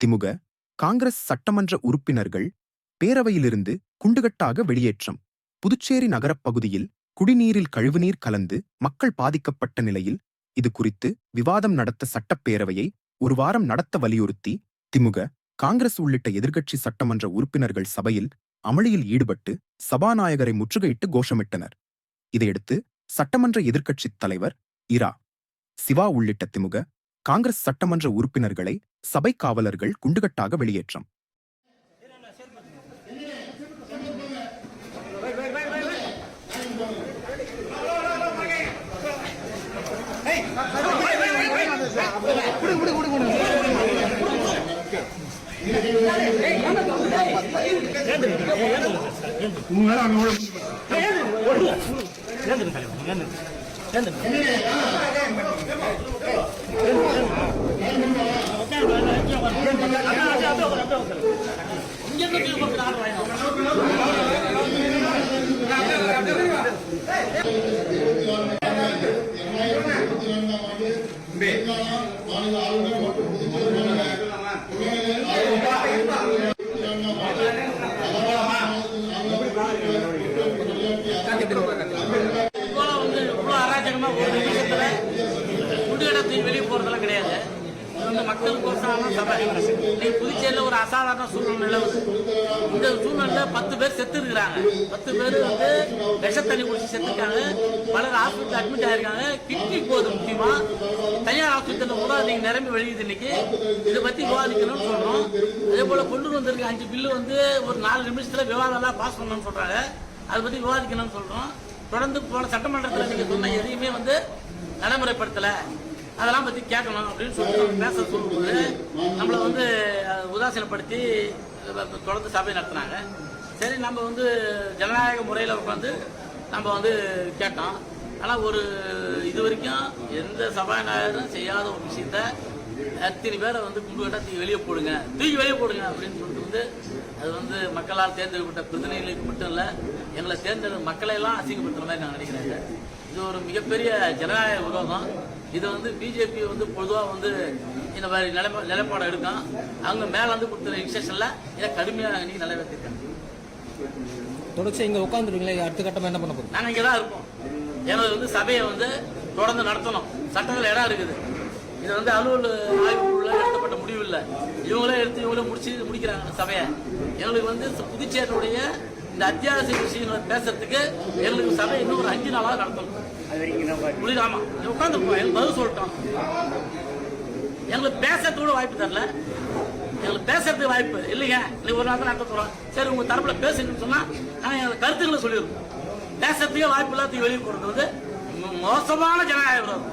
திமுக காங்கிரஸ் சட்டமன்ற உறுப்பினர்கள் பேரவையிலிருந்து குண்டுகட்டாக வெளியேற்றம். புதுச்சேரி நகரப் பகுதியில் குடிநீரில் கழிவுநீர் கலந்து மக்கள் பாதிக்கப்பட்ட நிலையில் இது குறித்து விவாதம் நடத்த சட்டப்பேரவையை ஒரு வாரம் நடத்த வலியுறுத்தி திமுக காங்கிரஸ் உள்ளிட்ட எதிர்க்கட்சி சட்டமன்ற உறுப்பினர்கள் சபையில் அமளியில் ஈடுபட்டு சபாநாயகரை முற்றுகையிட்டு கோஷமிட்டனர். இதையடுத்து சட்டமன்ற எதிர்க்கட்சித் தலைவர் இரா சிவா உள்ளிட்ட திமுக காங்கிரஸ் சட்டமன்ற உறுப்பினர்களை சபை காவலர்கள் குண்டுகட்டாக வெளியேற்றம் இவ்வளோ வந்து இவ்வளோ அராஜகமாக ஒரு நிமிஷத்தில் குடியிடத்துக்கு வெளியே போகிறதெல்லாம் கிடையாது மக்களுக்கு கோசமான சபை புதுச்சேரியில் ஒரு அசாதாரண சூழ்நிலை நிலவுது இந்த சூழ்நிலையில் பத்து பேர் செத்து இருக்கிறாங்க பத்து பேர் வந்து விஷ தண்ணி குடிச்சு செத்துருக்காங்க. பலர் ஹாஸ்பிட்டல் அட்மிட் ஆயிருக்காங்க. கிட்னி போகுது முக்கியமாக தனியார் ஹாஸ்பிட்டலில் கூட நீங்க நிரம்பி வெளியுது இன்னைக்கு. இதை பற்றி விவாதிக்கணும்னு சொல்கிறோம் அதே போல் கொண்டு வந்திருக்க அஞ்சு பில்லு வந்து ஒரு நாலு நிமிஷத்தில் விவாதம்லாம் பாஸ் பண்ணணும்னு சொல்கிறாங்க அதை பற்றி விவாதிக்கணும்னு சொல்கிறோம் தொடர்ந்து போன சட்டமன்றத்தில் நீங்கள் சொன்ன எதையுமே வந்து நடைமுறைப்படுத்தலை. அதெல்லாம் பற்றி கேட்கணும் அப்படின்னு சொல்லிட்டு பேச சொல்லும்போது நம்மளை வந்து உதாசீனப்படுத்தி தொடர்ந்து சபை நடத்துனாங்க. சரி நம்ம வந்து ஜனநாயக முறையில் உட்காந்து நம்ம வந்து கேட்டோம். ஆனால் ஒரு இது வரைக்கும் எந்த சபாநாயகரும் செய்யாத ஒரு விஷயத்த அத்தனை பேரை வந்து குண்டு கட்டா தூக்கி வெளியே போடுங்க தூக்கி வெளியே போடுங்க அப்படின்னு சொல்லிட்டு வந்து அது வந்து மக்களால் தேர்ந்தெடுக்கப்பட்ட பிரதிநிதிகளுக்கு மட்டும் இல்லை எங்களை தேர்ந்தெடு மக்களை எல்லாம் அசிங்கப்படுத்துற மாதிரி நான் நினைக்கிறேங்க. இது ஒரு மிகப்பெரிய ஜனநாயக விரோதம். இது வந்து பிஜேபி வந்து பொதுவாக வந்து இந்த மாதிரி நிலைப்பா நிலைப்பாடு எடுக்கும் அவங்க மேலே வந்து கொடுத்துற இன்ஸ்ட்ரக்ஷனில் இதை கடுமையாக இன்னைக்கு நிறைவேற்றிருக்காங்க. தொடர்ச்சி இங்கே உட்காந்துருக்கீங்களா அடுத்த கட்டமாக என்ன பண்ண போகிறோம் நாங்கள் இங்கே தான் இருப்போம் எனது வந்து சபையை வந்து தொடர்ந்து நடத்தணும். சட்டத்தில் இடம் இருக்குது. இது வந்து அலுவல் ஆய்வுக்குள்ள எடுக்கப்பட்ட முடிவு இல்லை. இவங்களே எடுத்து இவங்களே முடிச்சு முடிக்கிறாங்க சபையை. எங்களுக்கு வந்து புதுச்சேரியுடைய இந்த அத்தியாவசிய விஷயங்களை பேசுறதுக்கு எங்களுக்கு சபை இன்னும் ஒரு அஞ்சு நாளாக நடத்தணும் புரியுது? ஆமாம் உட்காந்து எங்களுக்கு பதில் சொல்லிட்டோம். எங்களுக்கு பேசுறதுக்கு கூட வாய்ப்பு தரல. எங்களுக்கு பேசுறதுக்கு வாய்ப்பு இல்லைங்க. இன்னைக்கு ஒரு நாள் நடத்த போறோம். சரி உங்க தரப்புல பேசுங்கன்னு சொன்னா நாங்கள் எங்களுக்கு கருத்துக்களை சொல்லியிருக்கோம். பேசுறதுக்கே வாய்ப்பு இல்லாத வெளியே கொடுக்குறது மோசமான ஜனநாயகம்.